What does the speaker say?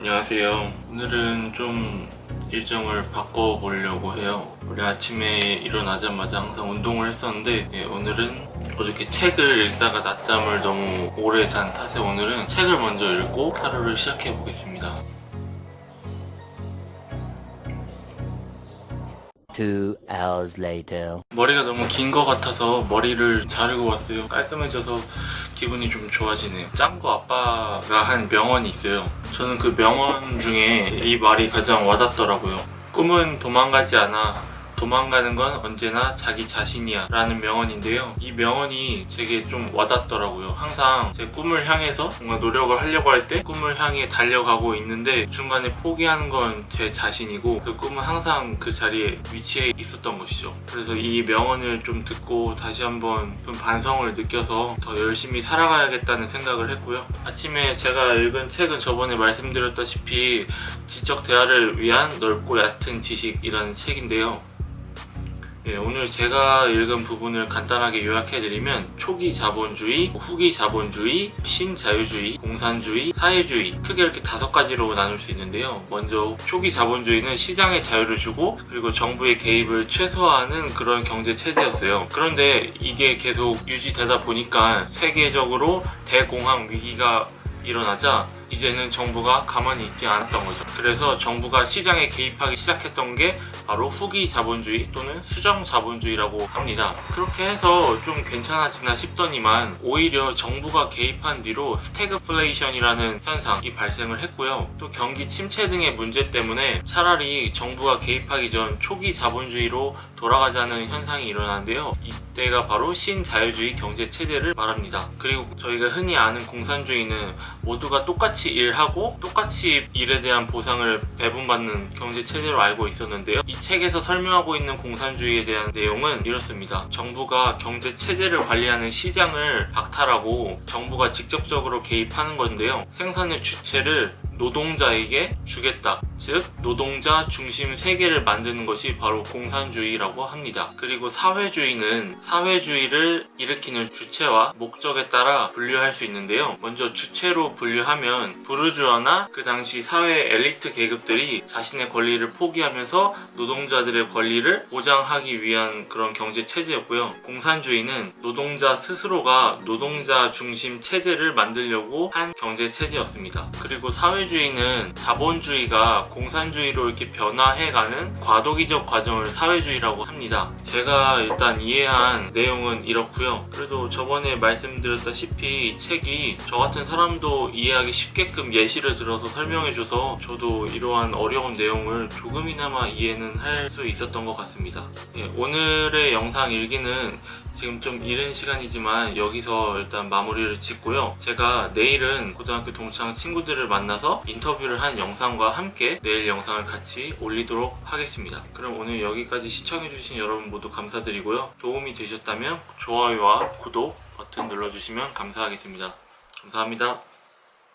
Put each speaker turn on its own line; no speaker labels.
안녕하세요. 오늘은 좀 일정을 바꿔보려고 해요. 원래 아침에 일어나자마자 항상 운동을 했었는데 예, 오늘은 어저께 책을 읽다가 낮잠을 너무 오래 잔 탓에 오늘은 책을 먼저 읽고 하루를 시작해 보겠습니다.
Two hours later.
머리가 너무 긴 것 같아서 머리를 자르고 왔어요. 깔끔해져서 기분이 좀 좋아지네요. 짱구 아빠가 한 명언이 있어요. 저는 그 명언 중에 이 말이 가장 와닿더라고요. 꿈은 도망가지 않아. 도망가는 건 언제나 자기 자신이야 라는 명언인데요. 이 명언이 제게 좀 와닿더라고요. 항상 제 꿈을 향해서 뭔가 노력을 하려고 할 때 꿈을 향해 달려가고 있는데 중간에 포기하는 건 제 자신이고 그 꿈은 항상 그 자리에 위치해 있었던 것이죠. 그래서 이 명언을 좀 듣고 다시 한번 좀 반성을 느껴서 더 열심히 살아가야겠다는 생각을 했고요. 아침에 제가 읽은 책은 저번에 말씀드렸다시피 지적 대화를 위한 넓고 얕은 지식이라는 책인데요. 예, 오늘 제가 읽은 부분을 간단하게 요약해드리면 초기 자본주의, 후기 자본주의, 신자유주의, 공산주의, 사회주의 크게 이렇게 다섯 가지로 나눌 수 있는데요. 먼저 초기 자본주의는 시장에 자유를 주고 그리고 정부의 개입을 최소화하는 그런 경제 체제였어요. 그런데 이게 계속 유지되다 보니까 세계적으로 대공황 위기가 일어나자 이제는 정부가 가만히 있지 않았던 거죠. 그래서 정부가 시장에 개입하기 시작했던 게 바로 후기 자본주의 또는 수정 자본주의라고 합니다. 그렇게 해서 좀 괜찮아지나 싶더니만 오히려 정부가 개입한 뒤로 스태그플레이션이라는 현상이 발생을 했고요. 또 경기 침체 등의 문제 때문에 차라리 정부가 개입하기 전 초기 자본주의로 돌아가자는 현상이 일어나는데요. 이때가 바로 신자유주의 경제 체제를 말합니다. 그리고 저희가 흔히 아는 공산주의는 모두가 똑같이 일하고 똑같이 일에 대한 보상을 배분받는 경제 체제로 알고 있었는데요. 이 책에서 설명하고 있는 공산주의에 대한 내용은 이렇습니다. 정부가 경제 체제를 관리하는 시장을 박탈하고 정부가 직접적으로 개입하는 건데요. 생산의 주체를 노동자에게 주겠다. 즉, 노동자 중심 세계를 만드는 것이 바로 공산주의라고 합니다. 그리고 사회주의는 사회주의를 일으키는 주체와 목적에 따라 분류할 수 있는데요. 먼저 주체로 분류하면 부르주아나 그 당시 사회 엘리트 계급들이 자신의 권리를 포기하면서 노동자들의 권리를 보장하기 위한 그런 경제 체제였고요. 공산주의는 노동자 스스로가 노동자 중심 체제를 만들려고 한 경제 체제였습니다. 그리고 사회 주의는 자본주의가 공산주의로 이렇게 변화해가는 과도기적 과정을 사회주의라고 합니다. 제가 일단 이해한 내용은 이렇고요. 그래도 저번에 말씀드렸다시피 이 책이 저 같은 사람도 이해하기 쉽게끔 예시를 들어서 설명해줘서 저도 이러한 어려운 내용을 조금이나마 이해는 할 수 있었던 것 같습니다. 예, 오늘의 영상 일기는 지금 좀 이른 시간이지만 여기서 일단 마무리를 짓고요. 제가 내일은 고등학교 동창 친구들을 만나 서 인터뷰를 한 영상과 함께 내일 영상을 같이 올리도록 하겠습니다. 그럼 오늘 여기까지 시청해주신 여러분 모두 감사드리고요. 도움이 되셨다면 좋아요와 구독 버튼 눌러주시면 감사하겠습니다. 감사합니다.